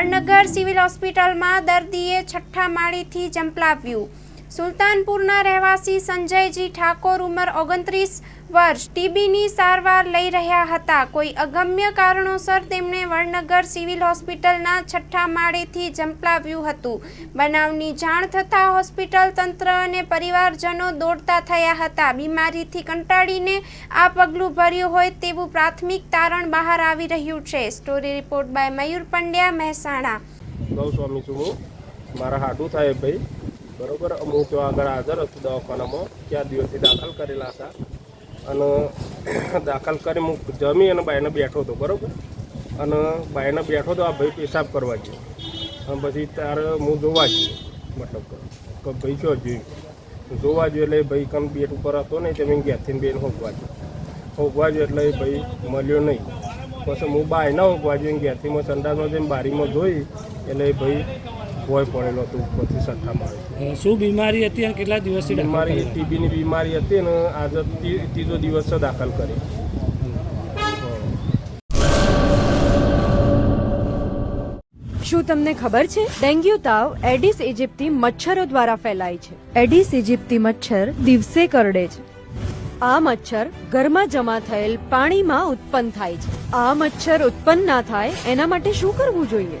Vadnagar civil હોસ્પિટલમાં દર્દીએ છઠ્ઠા માળીથી જંપલાવ્યું સુલતાનપુરના રહેવાસી સંજયજી ઠાકોર ઉંમર ઓગણત્રીસ વર્ષ ટીબીની સારવાર લઈ રહ્યા હતા. કોઈ અગમ્ય કારણોસર તેમણે વડનગર સિવિલ હોસ્પિટલના છઠ્ઠા માળેથી જંપલાવ્યું હતું. બનાવની જાણ થતાં હોસ્પિટલ તંત્ર અને પરિવારજનો દોડતા થયા હતા. બીમારીથી કંટાળીને આ પગલું ભર્યું હોય તેવું પ્રાથમિક તારણ બહાર આવી રહ્યું છે. Story report by Mayur Pandya, Mehsana. Goswami છું હું. મારા હાડું થાય ભાઈ. બરોબર? અમુક આગળ હાજર હતું દવાખાનામાં. ત્યાં દિવસથી દાખલ કરેલા હતા? અને દાખલ કરી હું જમી અને બાઈને બેઠો હતો, બરાબર? અને બાઈને બેઠો તો આ ભાઈ પેશાબ કરવા ગયો. અને પછી ત્યારે હું જોવા જોઈએ મતલબ કે ભાઈ જો જોયું જોવા જોઈએ એટલે ભાઈ કમ બેટ ઉપર હતો ને તમે મેં બેન હોગવા જોઈએ હોગવા જોઈએ એટલે ભાઈ મળ્યો નહીં. પછી હું બાયના હોગવા જોઈએ ઘેરથી, મેં સંડાસમાં જઈને બારીમાં જોઈ એટલે ભાઈ ભોય પડેલો હતો ઉપરથી સઠ્ઠા શું બીમારી હતી અને કેટલા દિવસથી બીમારી? ટીબીની બીમારી હતી ને આજે ત્રીજો દિવસ દાખલ કરી. શું તમને ખબર છે? ડેન્ગ્યુ તાવ એડિસ ઇજિપ્તી મચ્છરો દ્વારા ફેલાય છે. એડિસ ઇજિપ્તી મચ્છર દિવસે કરડે છે. આ મચ્છર ઘરમાં જમા થયેલ પાણીમાં ઉત્પન્ન થાય છે. આ મચ્છર ઉત્પન્ન ના થાય એના માટે શું કરવું જોઈએ?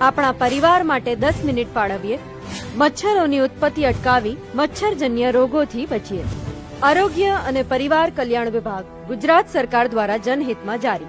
આપણા પરિવાર માટે દસ મિનિટ ફાળવીએ. મચ્છરોની ઉત્પત્તિ અટકાવી મચ્છરજન્ય રોગોથી બચીએ. આરોગ્ય અને પરિવાર કલ્યાણ વિભાગ ગુજરાત સરકાર દ્વારા જનહિતમાં જારી.